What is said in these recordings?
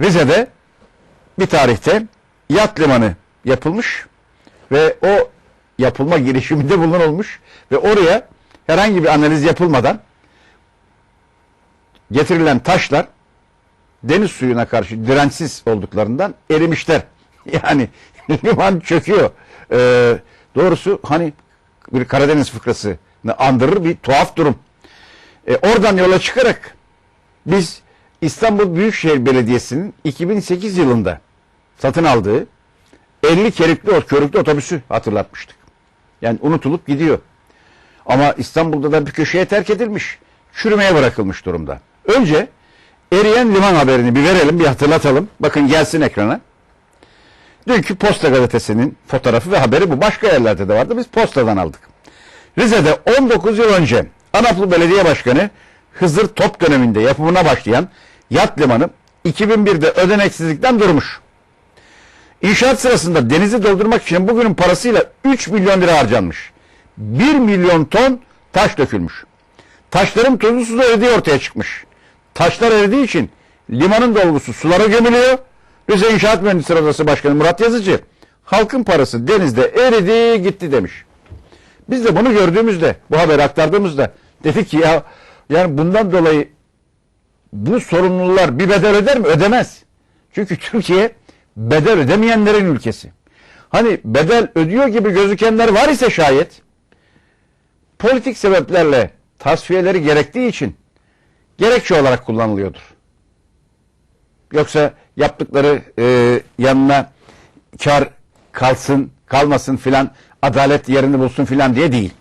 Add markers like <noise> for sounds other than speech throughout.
Rize'de bir tarihte yat limanı yapılmış ve o yapılma girişiminde bulunulmuş ve oraya herhangi bir analiz yapılmadan getirilen taşlar deniz suyuna karşı dirençsiz olduklarından erimişler. <laughs> Yani <laughs> liman çöküyor. Ee, doğrusu hani bir Karadeniz fıkrasını andırır bir tuhaf durum. E, oradan yola çıkarak biz İstanbul Büyükşehir Belediyesi'nin 2008 yılında satın aldığı 50 kerikli körüklü otobüsü hatırlatmıştık. Yani unutulup gidiyor. Ama İstanbul'da da bir köşeye terk edilmiş. Çürümeye bırakılmış durumda. Önce eriyen liman haberini bir verelim, bir hatırlatalım. Bakın gelsin ekrana. Dünkü Posta Gazetesi'nin fotoğrafı ve haberi bu. Başka yerlerde de vardı. Biz Posta'dan aldık. Rize'de 19 yıl önce Anaplı Belediye Başkanı Hızır Top döneminde yapımına başlayan yat limanı 2001'de ödeneksizlikten durmuş. İnşaat sırasında denizi doldurmak için bugünün parasıyla 3 milyon lira harcanmış. 1 milyon ton taş dökülmüş. Taşların tuzlu suda eridiği ortaya çıkmış. Taşlar eridiği için limanın dolgusu sulara gömülüyor. Rize İnşaat Mühendisleri Odası Başkanı Murat Yazıcı halkın parası denizde eridi gitti demiş. Biz de bunu gördüğümüzde, bu haberi aktardığımızda dedik ki ya yani bundan dolayı bu sorumlular bir bedel öder mi? Ödemez. Çünkü Türkiye bedel ödemeyenlerin ülkesi. Hani bedel ödüyor gibi gözükenler var ise şayet politik sebeplerle tasfiyeleri gerektiği için gerekçe olarak kullanılıyordur. Yoksa yaptıkları e, yanına kar kalsın, kalmasın filan, adalet yerini bulsun filan diye değil.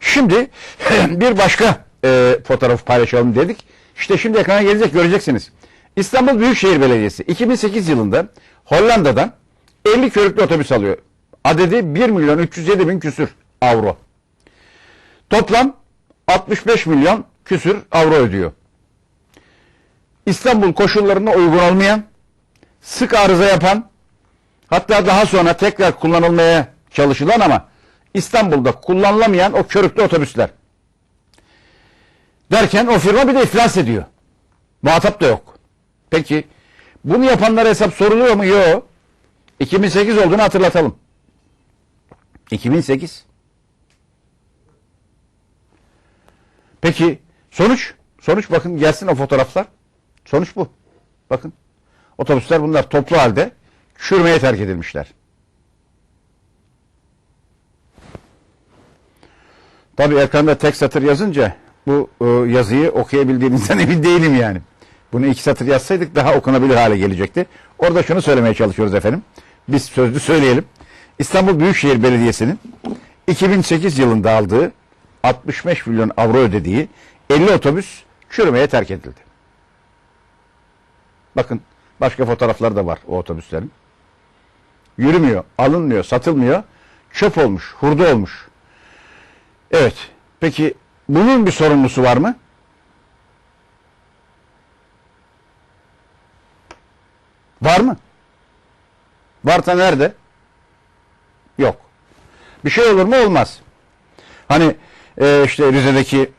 Şimdi <clears throat> bir başka e, fotoğrafı paylaşalım dedik. İşte şimdi ekrana gelecek göreceksiniz. İstanbul Büyükşehir Belediyesi 2008 yılında Hollanda'dan 50 körüklü otobüs alıyor. Adedi 1 milyon 307 bin küsür avro. Toplam 65 milyon küsür avro ödüyor. İstanbul koşullarına uygun olmayan, sık arıza yapan, hatta daha sonra tekrar kullanılmaya çalışılan ama İstanbul'da kullanılamayan o körüklü otobüsler. Derken o firma bir de iflas ediyor. Muhatap da yok. Peki bunu yapanlara hesap soruluyor mu? Yok. 2008 olduğunu hatırlatalım. 2008. Peki sonuç? Sonuç bakın gelsin o fotoğraflar. Sonuç bu. Bakın. Otobüsler bunlar toplu halde çürümeye terk edilmişler. Tabii ekranda tek satır yazınca bu e, yazıyı okuyabildiğinizden <laughs> emin değilim yani. Bunu iki satır yazsaydık daha okunabilir hale gelecekti. Orada şunu söylemeye çalışıyoruz efendim. Biz sözlü söyleyelim. İstanbul Büyükşehir Belediyesi'nin 2008 yılında aldığı 65 milyon avro ödediği 50 otobüs çürümeye terk edildi. Bakın başka fotoğraflar da var o otobüslerin. Yürümüyor, alınmıyor, satılmıyor. Çöp olmuş, hurda olmuş. Evet. Peki bunun bir sorumlusu var mı? Var mı? Varsa nerede? Yok. Bir şey olur mu? Olmaz. Hani e, işte Rize'deki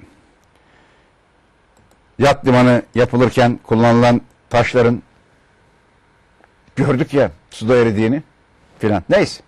yat limanı yapılırken kullanılan taşların gördük ya suda eridiğini filan. Neyse.